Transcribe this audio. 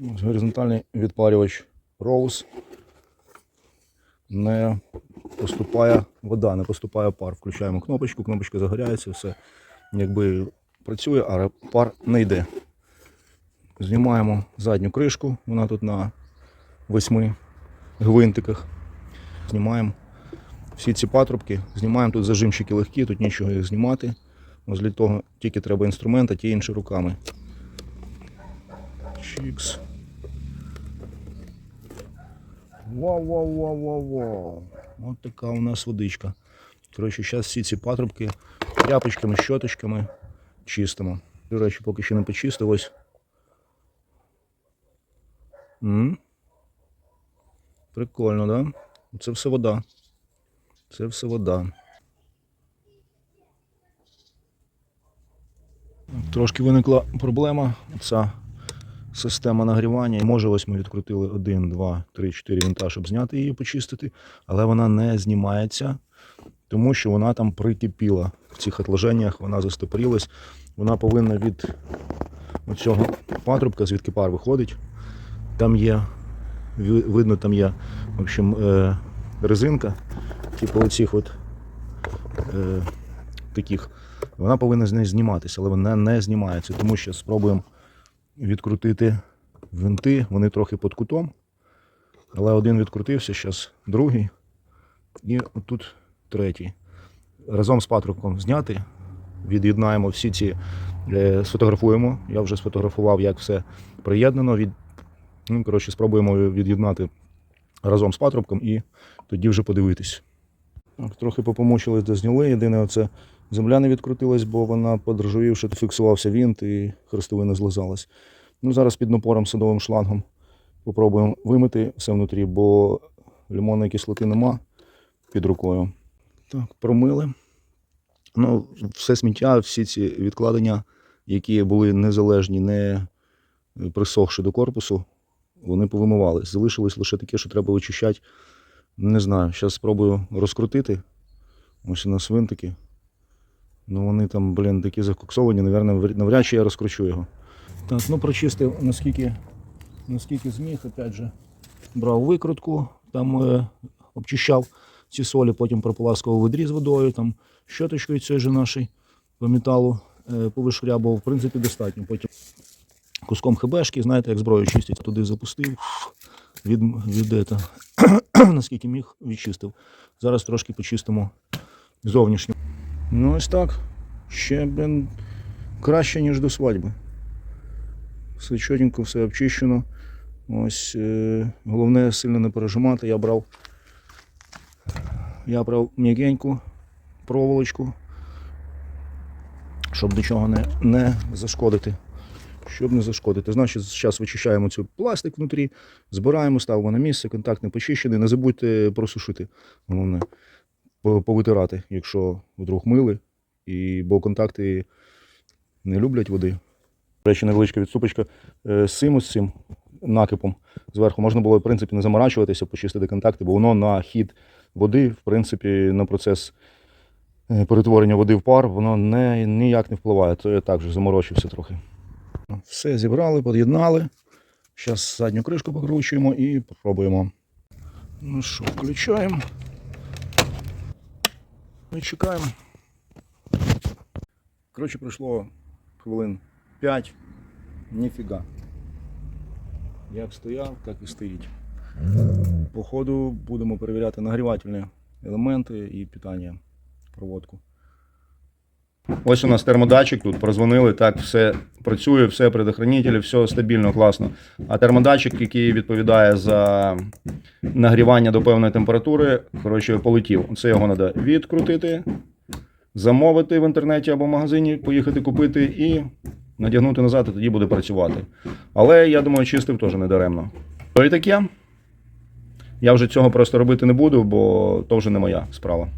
Горизонтальний відпарювач Rose. Не поступає вода, не поступає пар. Включаємо кнопочку, кнопочка загоряється, все якби працює, а пар не йде. Знімаємо задню кришку, вона тут на восьми гвинтиках. Знімаємо всі ці патрубки, знімаємо тут зажимчики легкі, тут нічого їх знімати. Ось того тільки треба інструмент, а ті інші руками. Чікс. Вау, вау, вау, вау, вау. Ось така у нас водичка. Коротше, зараз всі ці патрубки тряпочками, щоточками чистимо. До речі, поки ще не почистив, ось. М? Прикольно, да? Це все вода. Це все вода. Трошки виникла проблема. Ця система нагрівання. Може ось ми відкрутили 1, 2, 3, 4 винта, щоб зняти її, почистити, але вона не знімається, тому що вона там прикипіла. В цих отложеннях вона застопорілась. Вона повинна від цього патрубка, звідки пар виходить. Там є, видно, там є в общем, е, резинка, типу оцих от е, таких. Вона повинна з неї зніматися, але вона не знімається, тому що спробуємо відкрутити винти, вони трохи під кутом. Але один відкрутився, зараз другий. І отут третій. Разом з патрубком зняти. Від'єднаємо всі ці, е, сфотографуємо. Я вже сфотографував, як все приєднано. Від, ну, коротше, спробуємо від'єднати разом з патрубком і тоді вже подивитись. Так, трохи попомучились, де зняли. Єдине, оце земля не відкрутилась, бо вона подржавівши, фіксувався вінт і хрестовина злизалась. Ну, зараз під напором садовим шлангом попробуємо вимити все внутрі, бо лимонної кислоти нема під рукою. Так, промили. Ну, все сміття, всі ці відкладення, які були незалежні, не присохши до корпусу, вони повимивались. Залишилось лише таке, що треба вичищати. Не знаю, зараз спробую розкрутити. Ось у нас винтики. Ну вони там, блін, такі закоксовані, навірно, навряд чи я розкручу його. Так, ну прочистив наскільки, наскільки зміг, опять же, брав викрутку, там е, обчищав ці солі, потім прополаскував відрі з водою, там щоточкою цієї же нашої по металу е, повишкрябував, в принципі, достатньо. Потім куском хебешки, знаєте, як зброю чистять, туди запустив, від, від ета, наскільки міг, відчистив. Зараз трошки почистимо зовнішню. Ну ось так. Ще блін, краще, ніж до свадьби. Все чотенько, все обчищено. Ось е, головне сильно не пережимати. Я брав, я брав м'якеньку проволочку, щоб до чого не, не зашкодити. Щоб не зашкодити. Значить, зараз вичищаємо цю пластик внутрі, збираємо, ставимо на місце, контакт не почищений. Не забудьте просушити. Головне, повитирати, якщо вдруг мили. І, бо контакти не люблять води. До речі, невеличка відступочка Е, з цим ось цим накипом зверху можна було, в принципі, не заморачуватися, почистити контакти, бо воно на хід води, в принципі, на процес е, перетворення води в пар, воно не, ніяк не впливає. То я також заморочився трохи. Все зібрали, під'єднали. Зараз задню кришку покручуємо і попробуємо. Ну що, включаємо. І чекаємо. Коротше, пройшло хвилин 5. Ніфіга. Як стояв, так і стоїть. По ходу будемо перевіряти нагрівательні елементи і питання, проводку. Ось у нас термодатчик тут прозвонили, так все працює, все предохранителі, все стабільно, класно. А термодатчик, який відповідає за нагрівання до певної температури, коротше, полетів. Це його треба відкрутити, замовити в інтернеті або в магазині, поїхати купити і надягнути назад, і тоді буде працювати. Але я думаю, чистив теж не даремно. То і таке. Я вже цього просто робити не буду, бо то вже не моя справа.